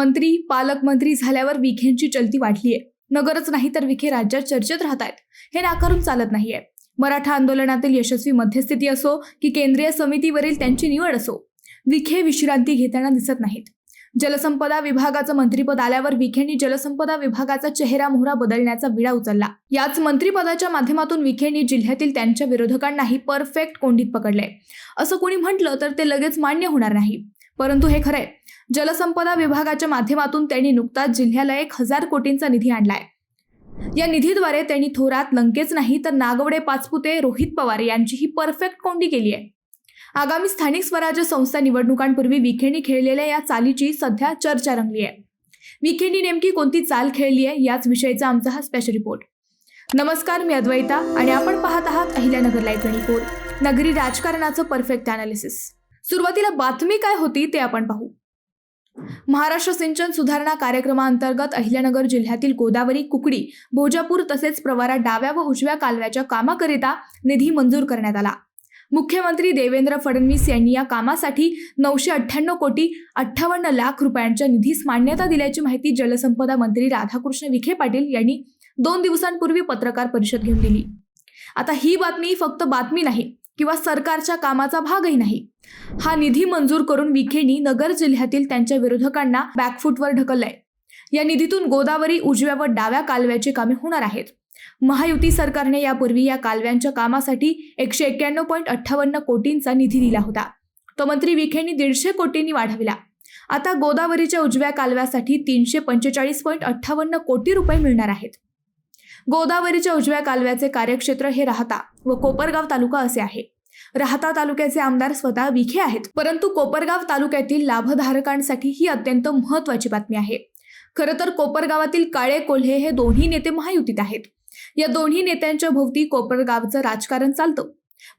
मंत्री पालकमंत्री झाल्यावर विखेंची चलती वाढली आहे नगरच नाही तर विखे राज्यात चर्चेत राहत आहेत हे नाकारून चालत नाहीये. मराठा आंदोलनातील यशस्वी मध्यस्थिती असो की केंद्रीय समितीवरील त्यांची निवड असो विखे विश्रांती घेताना दिसत नाहीत. जलसंपदा विभागाचं मंत्रीपद आल्यावर विखेंनी जलसंपदा विभागाचा चेहरा मोहरा बदलण्याचा विडा उचलला. याच मंत्रीपदाच्या माध्यमातून विखेंनी जिल्ह्यातील त्यांच्या विरोधकांनाही परफेक्ट कोंडीत पकडले असं कोणी म्हटलं तर ते लगेच मान्य होणार नाही. परंतु हे खरंय. जलसंपदा विभागाच्या माध्यमातून त्यांनी नुकताच जिल्ह्याला एक हजार कोटींचा निधी आणलाय. या निधीद्वारे त्यांनी थोरात लंकेच नाही तर नागवडे पाचपुते रोहित पवार यांचीही परफेक्ट कोंडी केली आहे. आगामी स्थानिक स्वराज्य संस्था निवडणुकांपूर्वी विखेंनी खेळलेल्या या चालीची सध्या चर्चा रंगली आहे. विखेंनी नेमकी कोणती चाल खेळली आहे याच विषयीचा आमचा हा स्पेशल रिपोर्ट नमस्कार मी अद्वैता आणि आपण पाहत आहात अहिल्यानगर लाईव्ह ट्वेंटी फोर नगरी राजकारणाचं परफेक्ट अनालिसिस सुरुवातीला बातमी काय होती ते आपण पाहू. महाराष्ट्र सिंचन सुधारणा कार्यक्रमाअंतर्गत अहिल्यानगर जिल्ह्यातील गोदावरी कुकडी भोजापूर तसेच प्रवारा डाव्या व उजव्या कालव्याच्या कामाकरिता निधी मंजूर करण्यात आला. मुख्यमंत्री देवेंद्र फडणवीस यांनी या कामासाठी नऊशे अठ्ठ्याण्णव कोटी अठ्ठावन्न लाख रुपयांच्या निधीस मान्यता दिल्याची माहिती जलसंपदा मंत्री राधाकृष्ण विखे पाटील यांनी दोन दिवसांपूर्वी पत्रकार परिषद घेऊन दिली. आता ही बातमी फक्त बातमी नाही किंवा सरकारच्या कामाचा भागही नाही. हा निधी मंजूर करून विखेनी नगर जिल्ह्यातील त्यांच्या विरोधकांना बॅकफूटवर ढकललंय. या निधीतून गोदावरी उजव्या व डाव्या कालव्याची कामे होणार आहेत. महायुती सरकारने यापूर्वी या कालव्यांच्या कामासाठी एकशे एक्क्याण्णव पॉईंट अठ्ठावन्न कोटींचा निधी दिला होता. तो मंत्री विखेंनी दीडशे कोटींनी वाढविला. आता गोदावरीच्या उजव्या कालव्यासाठी तीनशे पंचेचाळीस पॉईंट अठ्ठावन्न कोटी रुपये मिळणार आहेत. गोदावरीच्या उजव्या कालव्याचे कार्यक्षेत्र हे राहता व कोपरगाव तालुका असे आहे. राहता तालुक्याचे आमदार स्वतः विखे आहेत. परंतु कोपरगाव तालुक्यातील लाभधारकांसाठी ही अत्यंत महत्वाची बातमी आहे. खरं तर कोपरगावातील काळे कोल्हे हे दोन्ही नेते महायुतीत आहेत. या दोन्ही नेत्यांच्या भोवती कोपरगावचं राजकारण चालतं.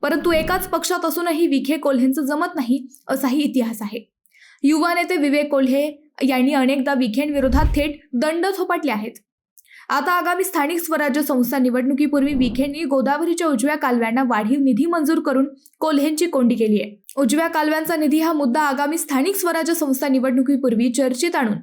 परंतु एकाच पक्षात असूनही विखे कोल्हेंचं जमत नाही असाही इतिहास आहे. युवा नेते विवेक कोल्हे यांनी अनेकदा विखेंविरोधात थेट दंड थोपाटले आहेत. आता आगामी स्थानिक स्वराज्य संस्था निवडणुकीपूर्वी विखेंनी गोदावरीच्या उजव्या कालव्यांना वाढीव निधी मंजूर करून कोल्हेंची कोंडी केली आहे. उजव्या कालव्यांचा निधी हा मुद्दा आगामी स्थानिक स्वराज्य संस्था निवडणुकीपूर्वी चर्चेत आणून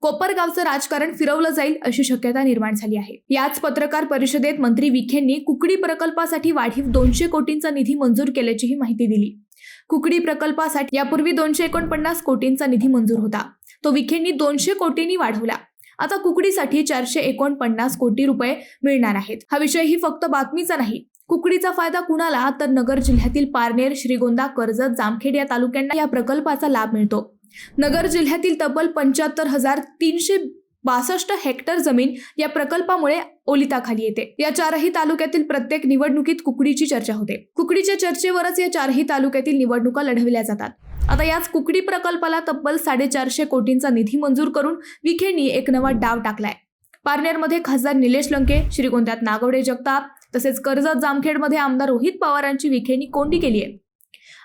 कोपरगावचं राजकारण फिरवलं जाईल अशी शक्यता निर्माण झाली आहे. याच पत्रकार परिषदेत मंत्री विखेंनी कुकडी प्रकल्पासाठी वाढीव दोनशे कोटींचा निधी मंजूर केल्याचीही माहिती दिली. कुकडी प्रकल्पासाठी यापूर्वी दोनशे एकोणपन्नास कोटींचा निधी मंजूर होता. तो विखेंनी दोनशे कोटींनी वाढवला. आता कुकडीसाठी चारशे एकोणपन्नास कोटी रुपये मिळणार आहेत. हा विषय ही फक्त बातमीचा नाही. कुकडीचा फायदा कुणाला? तर नगर जिल्ह्यातील पारनेर श्रीगोंदा कर्जत जामखेड या तालुक्यांना या प्रकल्पाचा लाभ मिळतो. नगर जिल्ह्यातील तब्बल पंच्याहत्तर हजार तीनशे बासष्ट हेक्टर जमीन या प्रकल्पामुळे ओलिताखाली येते. या चारही तालुक्यातील प्रत्येक निवडणुकीत कुकडीची चर्चा होते. कुकडीच्या चर्चेवरच या चारही तालुक्यातील निवडणुका लढविल्या जातात. आता याच कुकडी प्रकल्पाला तब्बल साडेचारशे कोटींचा निधी मंजूर करून विखेंनी एक नवा डाव टाकलाय. पारनेरमध्ये खासदार निलेश लंके श्रीगोंद्यात नागवडे जगताप तसेच कर्जत जामखेडमध्ये आमदार रोहित पवारांची विखेंनी कोंडी केली आहे.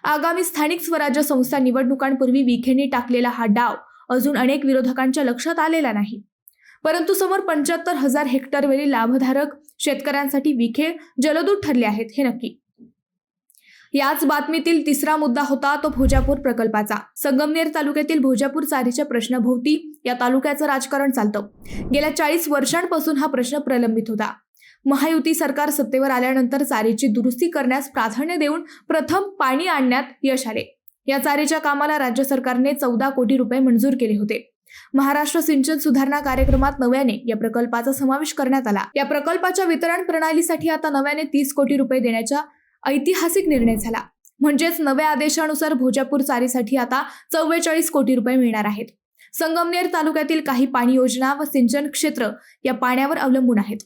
आगामी स्थानिक स्वराज्य संस्था निवडणुकांपूर्वी विखेंनी टाकलेला हा डाव अजून अनेक विरोधकांच्या लक्षात आलेला नाही. परंतु समोर पंच्याहत्तर हजार हेक्टरवरील लाभधारक शेतकऱ्यांसाठी विखे जलदूत ठरले आहेत हे नक्की. याच बातमीतील तिसरा मुद्दा होता तो भोजापूर प्रकल्पाचा. संगमनेर तालुक्यातील भोजापूर चारीच्या प्रश्नाभोवती या तालुक्याचं राजकारण चालतं. गेल्या चाळीस वर्षांपासून हा प्रश्न प्रलंबित होता. महायुती सरकार सत्तेवर आल्यानंतर चारीची दुरुस्ती करण्यास प्राधान्य देऊन प्रथम पाणी आणण्यात यश आले. या चारीच्या कामाला राज्य सरकारने चौदा कोटी रुपये मंजूर केले होते. महाराष्ट्र सिंचन सुधारणा कार्यक्रमात नव्याने या प्रकल्पाचा समावेश करण्यात आला. या प्रकल्पाच्या वितरण प्रणालीसाठी आता नव्याने तीस कोटी रुपये देण्याच्या ऐतिहासिक निर्णय झाला. म्हणजेच नव्या आदेशानुसार भोजापूर चारीसाठी आता चव्वेचाळीस कोटी रुपये मिळणार आहेत. संगमनेर तालुक्यातील काही पाणी योजना व सिंचन क्षेत्र या पाण्यावर अवलंबून आहेत.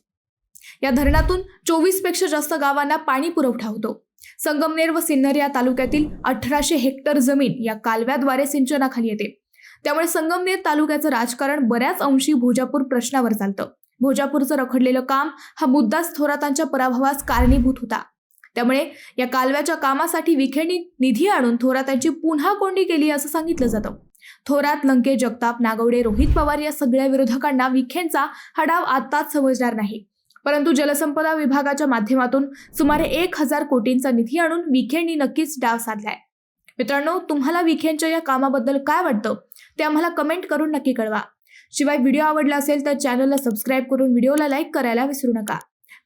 या धरणातून चोवीसपेक्षा जास्त गावांना पाणी पुरवठा होतो. संगमनेर व सिन्नर या तालुक्यातील अठराशे हेक्टर जमीन या कालव्याद्वारे सिंचनाखाली येते. त्यामुळे संगमनेर तालुक्याचं राजकारण बऱ्याच अंशी भोजापूर प्रश्नावर चालतं. भोजापूरचं रखडलेलं काम हा मुद्दाच थोरातांच्या पराभवास कारणीभूत होता. त्यामुळे या कालव्याच्या कामासाठी विखेंनी निधी आणून थोरातांची पुन्हा कोंडी केली असं सांगितलं जातं. थोरात लंके जगताप नागवडे रोहित पवार या सगळ्या विरोधकांना विखेंचा हा डाव आत्ताच समजणार नाही. परंतु जलसंपदा विभागाच्या माध्यमातून सुमारे एक हजार कोटींचा निधी आणून विखेंनी नक्कीच डाव साधलाय. मित्रांनो तुम्हाला विखेंच्या या कामाबद्दल काय वाटतं ते आम्हाला कमेंट करून नक्की कळवा. शिवाय व्हिडिओ आवडला असेल तर चॅनलला सबस्क्राईब करून व्हिडिओला लाईक करायला विसरू नका.